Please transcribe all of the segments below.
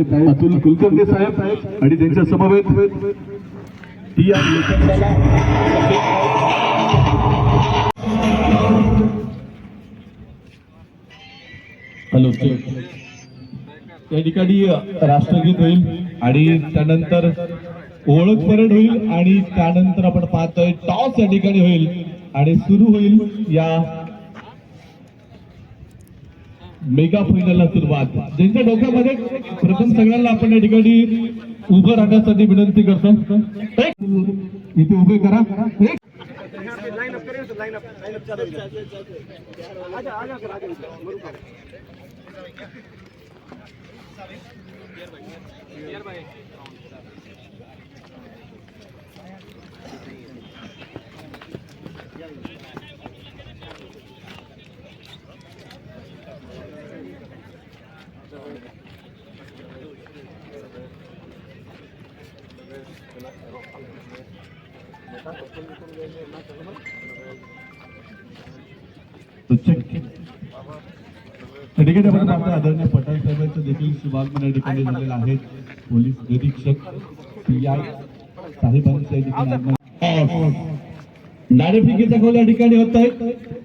अतुल कुलकर्णी साहेब आणि त्यांच्या समवेत ही हॅलो त्या ठिकाणी राष्ट्रगीत होईल आणि त्यानंतर ओळख परेड होईल आणि त्यानंतर आपण पाहतोय टॉस या ठिकाणी होईल आणि सुरू होईल या मेगा फायनलला सुरुवात. ज्यांच्या डोक्यामध्ये प्रथम सगळ्यांना आपण या ठिकाणी उभं राहण्यासाठी विनंती करतो. इथे उभे करा. त्या ठिकाणी आपण पाहतो आदरणीय पठाण साहेबांचं देखील शुभागमन या ठिकाणी झालेलं आहे पोलीस निरीक्षक पी आय साहेबांचं या ठिकाणी नाणेफेकीचा गोल या ठिकाणी होत आहे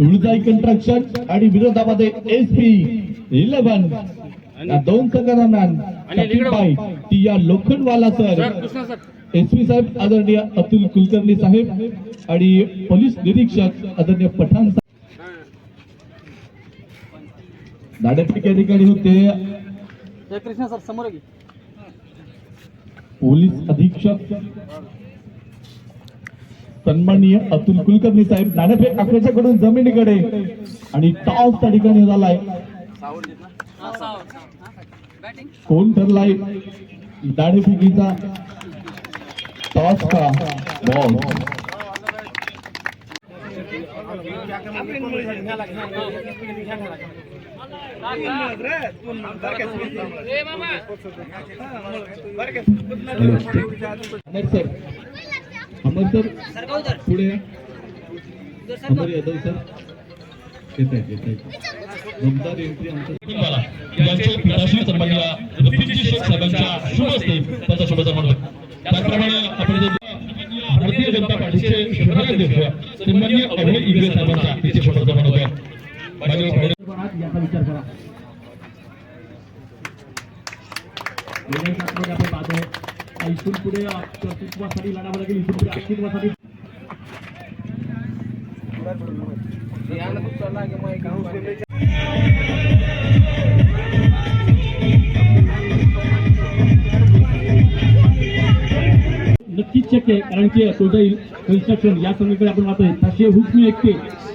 उळजाई कंस्ट्रक्शन आणि विरोधामध्ये एस पी इलेव्हन या दोन संघटनांबाई टी या लोखंडवाला सर. एस पी साहेब आदरणीय अतुल कुलकर्णी साहेब आणि पोलीस निरीक्षक आदरणीय पठाण साहेब. या ठिकाणी होते. जय कृष्ण सर समोर पोलीस अधीक्षक सन्माननीय अतुल कुलकर्णी साहेब नाणेफेक आकड्याच्याकडून जमिनीकडे. आणि टॉस त्या ठिकाणी झालाय. कोण ठरलाय? नाणेफेकीचा टॉस का? बॉल अमर सर पुढे. अमर यादव सर. येत आहेत येत आहेत. दमदार एंट्री आमच्या यांचे राष्ट्रीय सन्माननीय रफीजी शेख साहेबांच्या शुभ असते त्यांचा शुभ सन्मान त्याचप्रमाणे आपण जे भारतीय जनता पार्टीचे शहराध्यक्ष सन्माननीय अभय इंगळे साहेबांचा तिथे शुभ सन्मान होतोय. माझे भाऊ- याचा विचार करा. लढावं लागेल अस्तित्वासाठी नक्कीच शक्य आहे कारण की टोटल कन्स्ट्रक्शन या सगळीकडे आपण पाहतोय. तसे हुकमी एकटे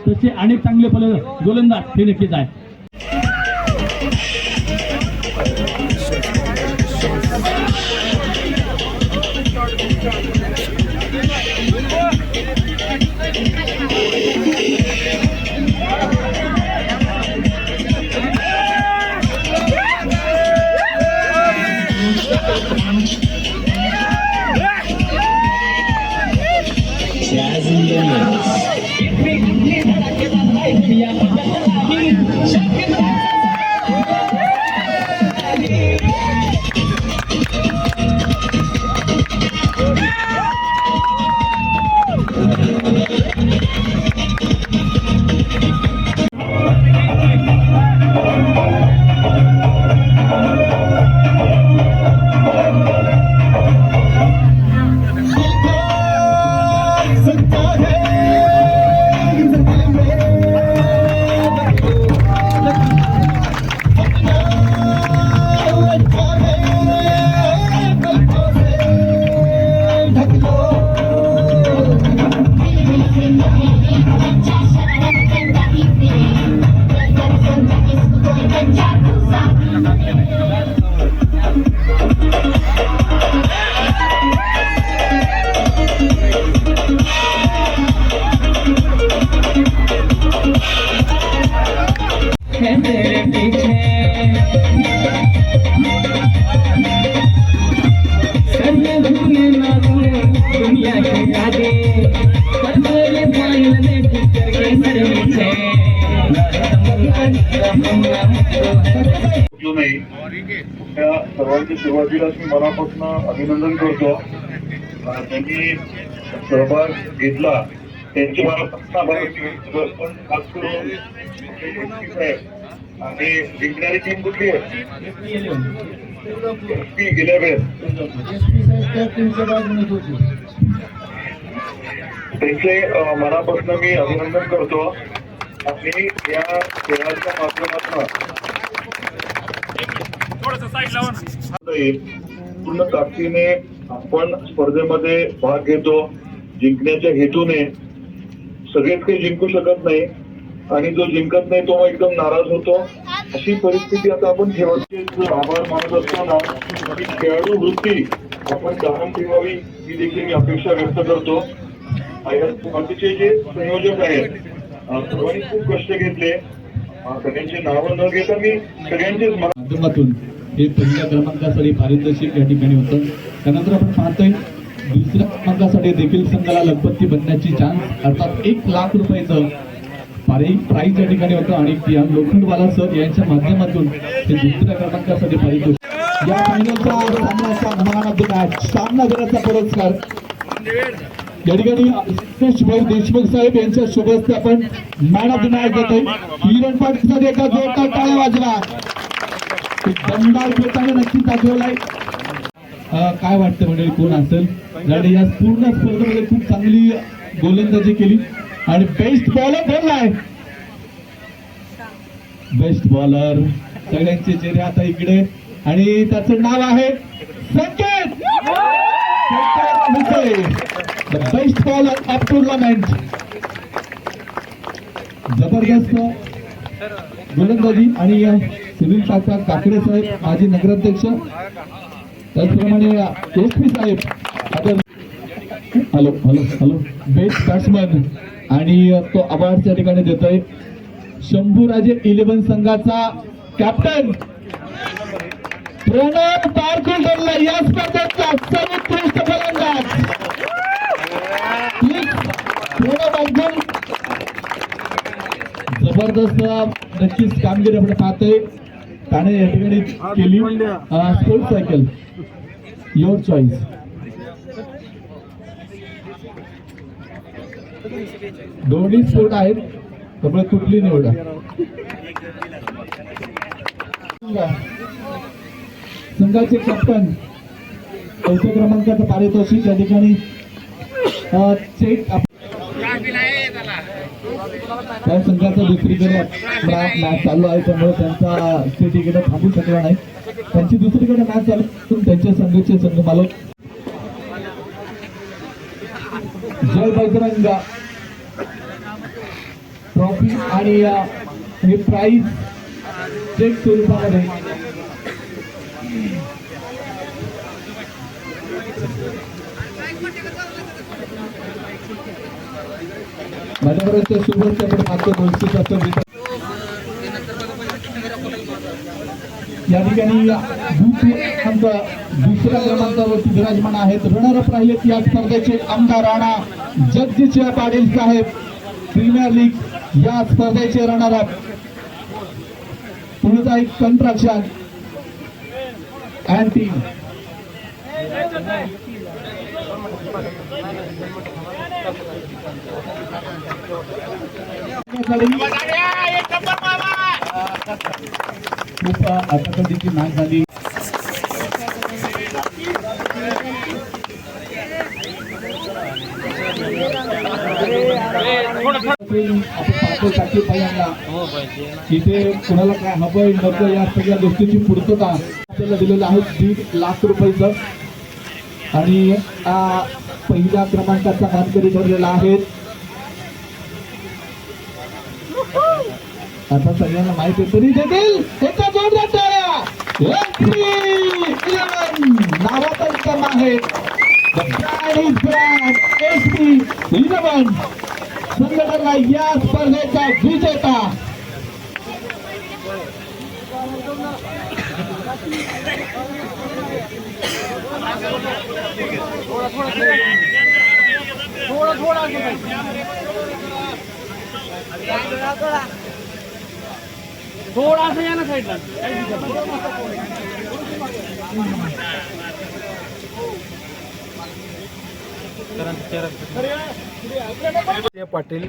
तसे अनेक चांगले फल गोलंदाज हे नक्कीच आहे जो त्या सर्वांच्या सुरुवातीलाच मी मनापासून अभिनंदन करतो. त्यांनी सहभाग घेतला. त्यांची मला आभार पण खास करून साहेब आणि जिंकणारी टीम कुठली आहे? गेल्या वेळेस त्यांचे मनापासून मी अभिनंदन करतो. आणि या खेळाच्या माध्यमातून. पूर्ण ताकदीने आपण स्पर्धेमध्ये भाग घेतो जिंकण्याच्या हेतूने. सगळेच काही जिंकू शकत नाही. आणि जो जिंकत नाही तो एकदम नाराज होतो. अशी परिस्थिती आता आपण ठेवत आभार मानत असताना खेळाडू वृत्ती आपण कायम ठेवावी ही देखील मी अपेक्षा व्यक्त करतो. या जे संयोजक आहेत सर्वांनी खूप कष्ट घेतले. सगळ्यांची नावं न घेता मी सगळ्यांचेच माध्यमातून हे पहिल्या क्रमांकासाठी पारितोषिक या ठिकाणी होतं. त्यानंतर आपण पाहतोय दुसऱ्या क्रमांकासाठी देखील संघाला लखपती बनण्याची चान्स अर्थात एक लाख रुपयाचं पारि प्राईज या ठिकाणी होतं. आणि या लोखंडवाला सर यांच्या माध्यमातून हे दुसऱ्या क्रमांकासाठी पारितोषिक. या फायनलचा सामना मॅन ऑफ द पुरस्कार. या ठिकाणी सुभाष देशमुख साहेब यांच्या शुभ आपण मॅन ऑफ द मॅच देतोय किरण पाटील एका जोरदार टाळ्या वाजला. दमदार खेळताना नक्की दाखवलाय. काय वाटतं मंडळी कोण असेल? आणि या पूर्ण स्पर्धेमध्ये खूप चांगली गोलंदाजी केली. आणि बेस्ट बॉलर ठरलाय बेस्ट बॉलर सगळ्यांचे चेहरे आता इकडे. आणि त्याचं नाव आहे Sanket. The best bowler of tournament जबरदस्त गोलंदाजी आणि सुनील काका काकडे साहेब माजी नगराध्यक्ष. त्याचप्रमाणे एस पी साहेब आपण hello hello hello. Best batsman आणि तो अवॉर्ड त्या ठिकाणी देतोय. शंभूराजे इलेव्हन संघाचा कॅप्टन प्रणव तारकुलकरला या स्पर्धेचा सर्वोत्कृष्ट फलंदाज. जबरदस्त नक्कीच कामगिरी आपण पाहतोय. त्याने या ठिकाणी केली. स्पोर्ट सायकल युअर चॉईस दोन्ही स्पोर्ट आहेत त्यामुळे कुठली निवडा. संघाचे कॅप्टन चौथ्या क्रमांकाचं पारितोषिक या ठिकाणी चेक त्या संघाचा दुसरीकडे मॅच चालू आहे त्यामुळे त्यांचा ते तिकडे थांबू शकला नाही. त्यांची दुसरीकडे मॅच चालू त्यांच्या संघाचे संघ मालक जय बजरंग. ट्रॉफी आणि हे प्राईज चेक स्वरूपामध्ये. माझ्यापर्यंत माझ्याबरोबर शुभेच्छाकडे मागतो गोष्टीचा तो विचार या ठिकाणी आमचा दुसऱ्या क्रमांकावरती विराजमान आहेत. रनरअप राहिलेत या स्पर्धेचे आमदार राणा जगदीश पाटील साहेब. प्रीमियर लीग या स्पर्धेचे रनरअप पुढचा एक कंट्राक्शन अँड टीम खूप झाली. आपण इथे कुणाला काय हवंय नको या सगळ्या गोष्टीची पूर्तता आपल्याला दिलेलं आहे. दीड लाख रुपयाचं. आणि पहिल्या क्रमांकाचा मानकरी ठरलेला आहे. आता सगळ्यांना माहिती आहे. तरी देखील एका जोडल्या टाळ्या. इलेव्हन नावातच आहे इलेव्हन संघटना या स्पर्धेचा विजेता. थोडा थोडा आगे भाई. थोडासा या ना साईडला. पाटील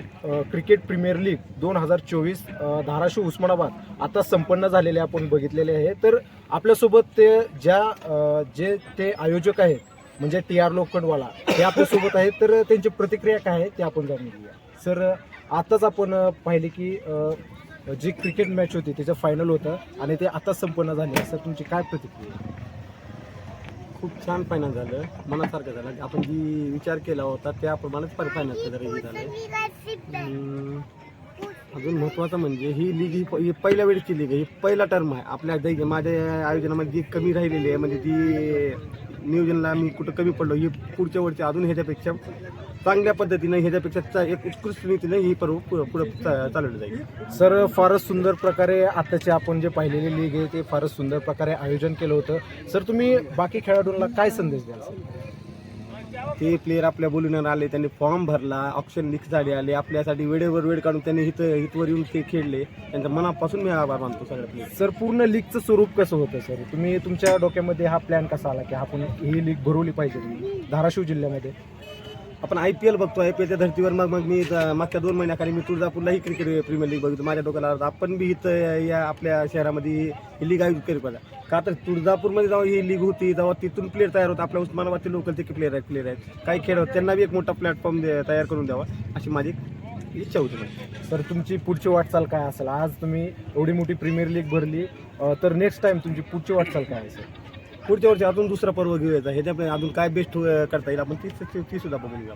क्रिकेट प्रीमियर लीग दोन हजार चोवीस धाराशिव उस्मानाबाद आता संपन्न झालेले आपण बघितलेले आहे. तर आपल्यासोबत ते ज्या जे ते आयोजक आहेत म्हणजे टी आर लोखंडवाला ते आपल्यासोबत आहेत. तर त्यांची प्रतिक्रिया काय आहे ते आपण जाणून घेऊया. सर आताच आपण पाहिले की जी क्रिकेट मॅच होती त्याचं फायनल होतं आणि ते आता संपन्न झाले. सर तुमची काय प्रतिक्रिया खूप छान फायनल झालं. मनासारखं झालं. आपण जी विचार केला होता त्याप्रमाणेच फायनल जरा हे झालं. अजून महत्त्वाचं म्हणजे ही लीग ही प- ही पहिल्या वेळेची लीग आहे. ही पहिला टर्म आहे. आपल्या दै माझ्या आयोजनामध्ये जी कमी राहिलेली आहे म्हणजे जी नियोजनला मी कुठं कमी पडलो ही पुढच्या वर्षी अजून ह्याच्यापेक्षा चांगल्या पद्धतीनं ह्याच्यापेक्षा चा- एक उत्कृष्ट रीतीनं ही पर्व पुढं पुढं चा- चालवलं जाईल. सर फारच सुंदर प्रकारे आताचे आपण जे पाहिलेली लीग आहे ते फारच सुंदर प्रकारे आयोजन केलं होतं. सर तुम्ही बाकी खेळाडूंना काय संदेश द्याल सर? ते प्लेयर आपल्या बोलून आले त्यांनी फॉर्म भरला ऑप्शन लिख झाले आले आपल्यासाठी वेळेवर वेळ काढून त्यांनी हित हितवर येऊन ते खेळले. त्यांच्या मनापासून मी आभार मानतो सगळ्या प्लेयर सर पूर्ण लीगचं स्वरूप कसं होतं सर? तुम्ही तुमच्या डोक्यामध्ये हा प्लॅन कसा आला की आपण ही लीग भरवली पाहिजे? धाराशिव जिल्ह्यामध्ये. आपण आय पी एल बघतो आय पी एलच्या धर्तीवर मग मग मी मागच्या दोन महिन्याखाली मी तुळजापूरलाही क्रिकेट प्रीमियर लीग बघितलं. माझ्या डोक्याला आपण बी इथं या आपल्या शहरामध्ये ही लीग आयोजित केली पाहिजे. का तर तुळजापूरमध्ये जेव्हा ही लीग होती तेव्हा तिथून प्लेयर तयार होतात आपल्या उस्मानाबादचे लोकलचे प्लेयर आहेत प्लेयर आहेत. काही खेळ त्यांना बी एक मोठा प्लॅटफॉर्म तयार करून द्यावा अशी माझी इच्छा होती माझी सर तुमची पुढची वाटचाल काय असेल? आज तुम्ही एवढी मोठी प्रीमियर लीग भरली तर नेक्स्ट टाईम तुमची पुढची वाटचाल काय असेल? पुढच्या वर्षी अजून दुसरा पर्व घेऊयाचा ह्याच्यामुळे अजून काय बेस्ट करता येईल? आपण ती ती- सुद्धा सुद्धा बघूया